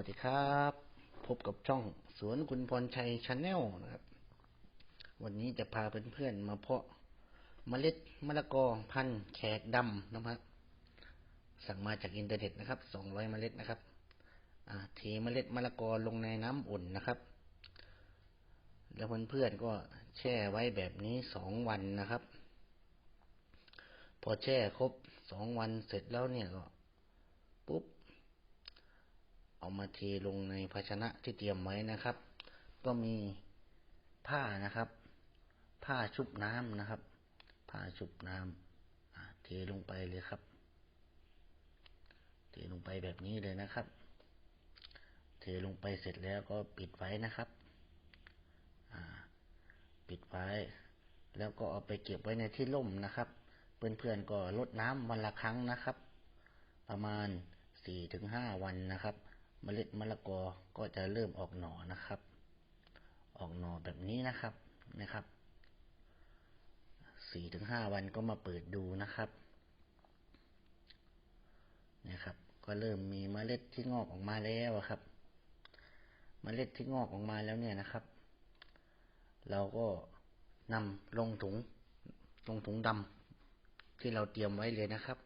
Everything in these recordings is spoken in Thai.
วัสดีครับ พบกับช่องสวนคุณพรชัยชาแนลนะครับ วันนี้จะพาเพื่อนๆมาเพาะเมล็ดมะละกอพันธุ์แขกดำนะครับสั่งมาจากอินเทอร์เน็ตนะครับสองร้อยเมล็ดนะครับเทเมล็ดมะละกอลงในน้ำอุ่นนะครับ แล้วเพื่อนๆก็แช่ไว้แบบนี้สองวันนะครับ พอแช่ครบสองวันเสร็จแล้วเนี่ยก็ เอามาเทลงในภาชนะที่เตรียมไว้นะครับ ก็มีผ้านะครับ ผ้าชุบน้ำนะครับ ผ้าชุบน้ำอ่าเทลงไปเลยครับ เทลงไปแบบนี้เลยนะครับ เทลงไปเสร็จแล้วก็ปิดไว้นะครับปิดไว้ แล้วก็เอาไปเก็บไว้ในที่ร่มนะครับเพื่อนๆก็ลดน้ำวันละครั้งนะครับ ประมาณสี่ถึงห้าวันนะครับ เมล็ดมะละกอก็จะเริ่มออกหน่อนะครับ ออกหน่อแบบนี้นะครับนะครับสี่ถึงห้าวันก็มาเปิดดูนะครับนะครับ ก็เริ่มมีเมล็ดที่งอกออกมาแล้วครับ เมล็ดที่งอกออกมาแล้วเนี่ยนะครับ เราก็นำลงถุงลงถุงดำที่เราเตรียมไว้เลยนะครับ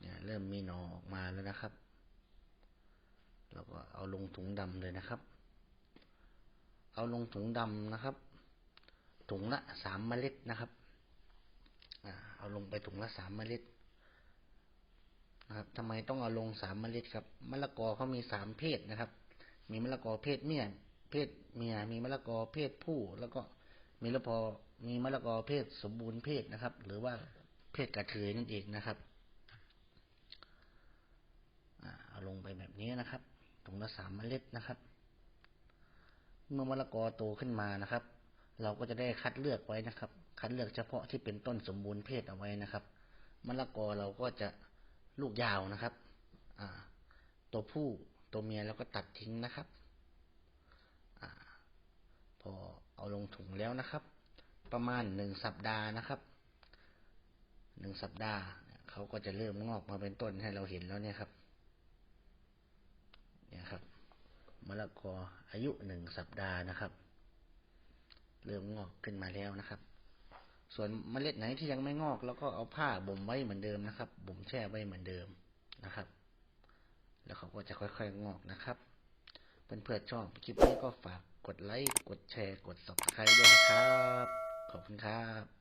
เนี่ยเริ่มมีหนอออกมาแล้วนะครับ เราก็เอาลงถุงดำเลยนะครับ เอาลงถุงดำนะครับ ถุงละสามเมล็ดนะครับเอาลงไปถุงละสามเมล็ดนะครับทำไมต้องเอาลงสามเมล็ดครับมะละกอเขามีสามเพศนะครับ มีมะละกอเพศเมียเพศเมียมีมะละกอเพศผู้ แล้วก็มีละพอมีมะละกอเพศสมบูรณ์เพศนะครับ หรือว่าเพศกระเทยนั่นเองนะครับเอาลงไปแบบนี้นะครับ ถุงละสามเมล็ดนะครับ เมื่อมะละกอโตขึ้นมานะครับ เราก็จะได้คัดเลือกไว้นะครับ คัดเลือกเฉพาะที่เป็นต้นสมบูรณ์เพศเอาไว้นะครับมะละกอเราก็จะลูกยาวนะครับ อ่า ตัวผู้ตัวเมียเราก็ตัดทิ้งนะครับอพอเอาลงถุงแล้วนะครับ ประมาณหนึ่งสัปดาห์นะครับหนึ่งสัปดาห์เขาก็จะเริ่มงอกมาเป็นต้นให้เราเห็นแล้วเนี่ยครับ เนี่ยครับมะละกออายุหนึ่งสัปดาห์นะครับ เริ่มงอกขึ้นมาแล้วนะครับ ส่วนเมล็ดไหนที่ยังไม่งอกเราก็เอาผ้าบ่มไว้เหมือนเดิมนะครับบ่มแช่ไว้เหมือนเดิมนะครับ แล้วเขาก็จะค่อยๆงอกนะครับเพื่อนๆชอบคลิปนี้ก็ฝากกดไลค์กดแชร์กด subscribe ด้วยนะครับ ขอบคุณครับ